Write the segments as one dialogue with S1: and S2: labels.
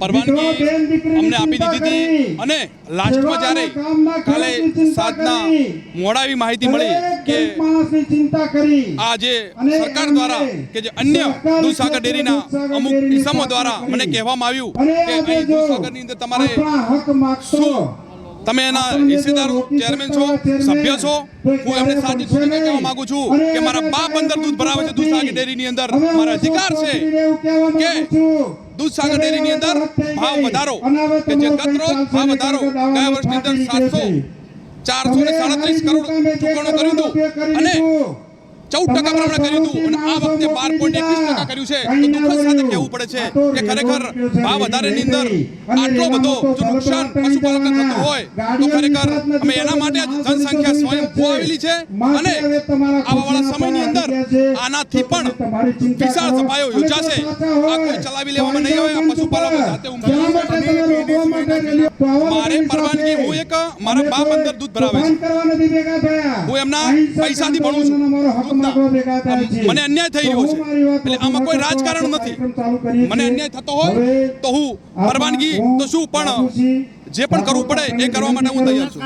S1: પરવાનગી અમને આપી દીધી હતી અને લાસ્ટમાં જ્યારે કાલે સાંજના મોડા એવી માહિતી મળી કે આ જે સરકાર દ્વારા કે જે અન્ય દૂધસાગર ડેરીના અમુક ઇસમો દ્વારા મને કહેવામાં આવ્યું કે અહીં દૂધસાગરની અંદર તમારે શું? તમે એના હિસ્સેદાર ચેરમેન છો સભ્ય છો હું એમને સાચી છૂટીને કહેવા માંગુ છું કે મારા બાપ અંદર દૂધ ભરાવે છે દૂધસાગર ડેરીની અંદર. મારા અધિકાર છે કે દૂધસાગર ડેરીની અંદર ભાવ વધારો કે જે ગતરોજ ભાવ વધારો ગયા વર્ષની અંદર સાતસો ચારસો ને સાડત્રીસ કરોડ ચૂકવણું કર્યું હતું અને ચૌદ ટકા પ્રમાણે કર્યું હતું. અને આ વખતે બાર પોઈન્ટ એકવીસ ટકા કર્યું છે. તો દુઃખદ સાથે કહેવું પડે છે કે ખરેખર ભાવ વધારેની અંદર આટલો બધો જો નુકસાન પશુપાલકને થતું હોય તો ખરેખર અમે એના માટે જનસંખ્યા સ્વયં આવેલી છે. અને આવાવાળા સમયની અંદર આનાથી પણ વિશાળ સભાઓ યોજાશે. આ કોઈ ચલાવી લેવામાં નહીં આવે આ પશુપાલકો જાતે ઉમટી મારે પરવાનગી હું એક મારા બાપ અંદર દૂધ ભરાવે છે. હું એમના પૈસાથી ભણું છું. મને અન્યાય થઈ રહ્યો છે. એટલે આમાં કોઈ રાજકારણ નથી. મને અન્યાય થતો હોય તો હું પરવાનગી તો શું પણ જે પણ કરવું પડે એ કરવા માટે હું તૈયાર છું.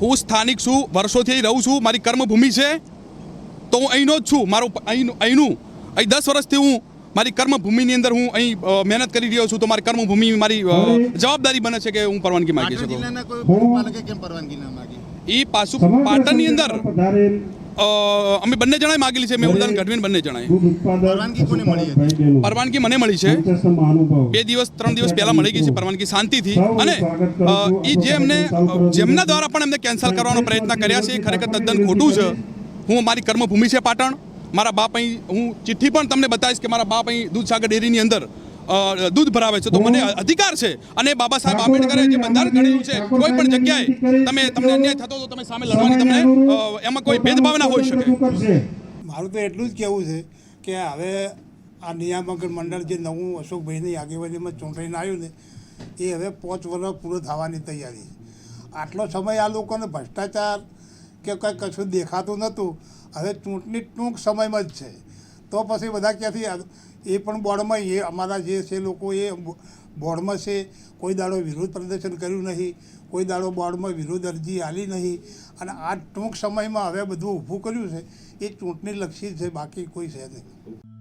S1: હું સ્થાનિક છું વર્ષોથી રહું છું મારી કર્મભૂમિ છે. તો હું અહીંનો જ છું મારું અહીંનું અહીંનું. અહીં દસ વર્ષથી હું મારી કર્મભૂમિની અંદર હું અહીં મહેનત કરી રહ્યો છું તો મારી કર્મભૂમિ મારી જવાબદારી બને છે કે હું પરવાનગી માગી શકું. એ પાછું પાટણની અંદર અમે બંને જણાએ માગેલી છે. મેં ઉદાહરણ ગઢવીને બંને જણાએ.
S2: પરવાનગી મળી હતી?
S1: પરવાનગી મને મળી છે. બે દિવસ ત્રણ દિવસ પહેલા મળી ગઈ છે પરવાનગી શાંતિથી. અને એ જે એમને જેમના દ્વારા પણ એમને કેન્સલ કરવાનો પ્રયત્ન કર્યા છે એ ખરેખર તદ્દન ખોટું છે. હું મારી કર્મભૂમિ છે પાટણ. મારા બાપ અહીં હું ચિઠ્ઠી પણ તમને બતાવીશ કે મારા બાપ અહીં દૂધસાગર ડેરીની અંદર દૂધ ભરાવે છે. તો મને અધિકાર છે અને બાબા સાહેબ આંબેડકરે જે બંધારણ ઘડેલું છે કોઈ પણ જગ્યાએ તમે તમને અન્યાય થતો તો તમે સામે લડવાની તમને એમાં કોઈ ભેદભાવ ના હોઈ શકે.
S3: મારું તો એટલું જ કહેવું છે કે હવે આ નિયામક મંડળ જે નવું અશોકભાઈની આગેવાનીમાં ચૂંટાઈને આવ્યું ને એ હવે પાંચ વર્ષ પૂરો થવાની તૈયારી આટલો સમય આ લોકોને ભ્રષ્ટાચાર કે કંઈ કશું દેખાતું નહોતું. હવે ચૂંટણી ટૂંક સમયમાં જ છે. તો પછી બધા ક્યાંથી એ પણ બોર્ડમાં એ અમારા જે છે લોકો એ બોર્ડમાં છે. કોઈ દાડો વિરોધ પ્રદર્શન કર્યું નહીં. કોઈ દાડો બોર્ડમાં વિરોધ અરજી આલી નહીં. અને આ ટૂંક સમયમાં હવે બધું ઊભું કર્યું છે. એ ચૂંટણીલક્ષી છે. બાકી કોઈ છે નહીં.